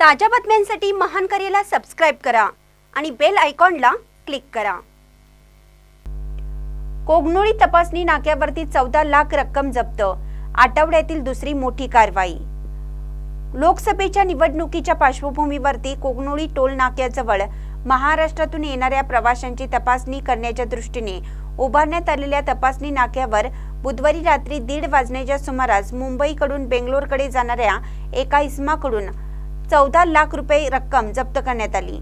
ताज्या बातम्यांसाठी महान करेला सबस्क्राईब करा आणि बेल आयकॉनला क्लिक करा. कोगनोळी तपासणी नाक्यावरती चौदा लाख रक्कम जप्त. आठवड्यातील दुसरी मोठी कारवाई. लोकसभेच्या निवडणुकीच्या पार्श्वभूमीवरती कोगनोळी टोल नाक्याजवळ महाराष्ट्रातून येणाऱ्या प्रवाशांची तपासणी करण्याच्या दृष्टीने उभारण्यात आलेल्या तपासणी नाक्यावर बुधवारी रात्री दीड वाजण्याच्या सुमारास मुंबईकडून बेंगलोरकडे जाणाऱ्या एका इसमाकडून चौदा लाख रुपये रक्कम जप्त करण्यात आली.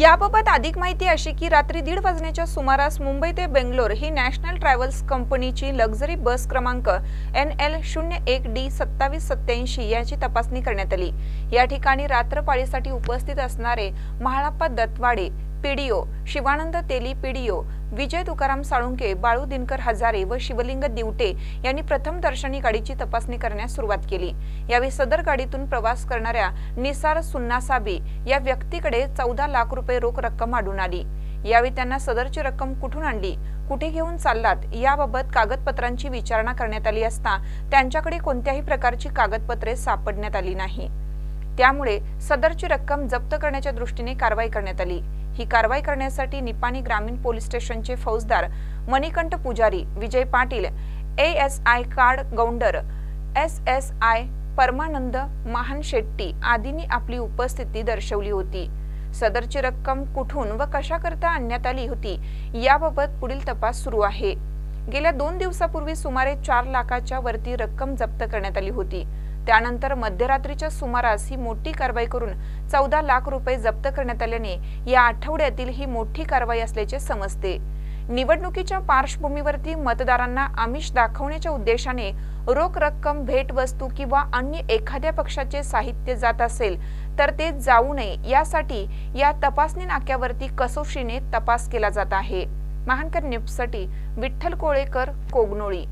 याबाबत अधिक माहिती अशी की रात्री दीड वाजण्याच्या सुमारास मुंबई ते बेंगलोर ही नॅशनल ट्रॅव्हल्स कंपनीची लक्झरी बस क्रमांक एन एल शून्य एक डी सत्तावीस सत्याऐंशी याची तपासणी करण्यात आली. या ठिकाणी रात्रपाळीसाठी उपस्थित असणारे महाळप्पा दत्तवाडे पीडीओ शिवानंद तेली पीडीओ विजय तुकाराम साळुंके बाळू दिनकर हजारे व शिवलिंग दिवटे यांनी प्रथम दर्शनी गाडीची तपासणी करण्यास सुरुवात केली. यावेळी सदर गाडीतून प्रवास करणाऱ्या निसार सुन्नासाबी या व्यक्तीकडे चौदा लाख रुपये रोख रक्कम आढळून आली. यावेळी त्यांना सदरची रक्कम कुठून आणली कुठे घेऊन चाललात याबाबत कागदपत्रांची विचारणा करण्यात आली असता त्यांच्याकडे कोणत्याही प्रकारची कागदपत्रे सापडण्यात आली नाही. त्यामुळे सदरची रक्कम जप्त करण्याच्या दृष्टीने कारवाई करण्यात आली. ही कारवाई करण्यासाठी निपाणी ग्रामीण पोलीस स्टेशनचे फौजदार Manikanth Pujari Vijay Patil A S I card Gounder S S I Paramanand Mahan Shetty आदींनी आपली उपस्थिती दर्शवली होती. सदरची रक्कम कुठून व कशाकरता आणण्यात आली होती याबाबत पुढील तपास सुरू आहे. गेल्या दोन दिवसापूर्वी सुमारे चार लाखाच्या वरती रक्कम जप्त करण्यात आली होती. त्यानंतर मध्यरात्रीच्या सुमारास ही मोठी कारवाई करून चौदा लाख रुपये जप्त करण्यात आल्याने या आठवड्यातील ही मोठी कारवाई असल्याचे समजते. निवडणुकीच्या पार्श्वभूमीवरती मतदारांना आमिष दाखवण्याच्या उद्देशाने रोख रक्कम भेटवस्तू किंवा अन्य एखाद्या पक्षाचे साहित्य जात असेल तर ते जाऊ नये यासाठी या तपासणी नाक्यावरती कसोशीने तपास केला जात आहे. महानकर न्यूजसाठी विठ्ठल कोळेकर कोगनोळी.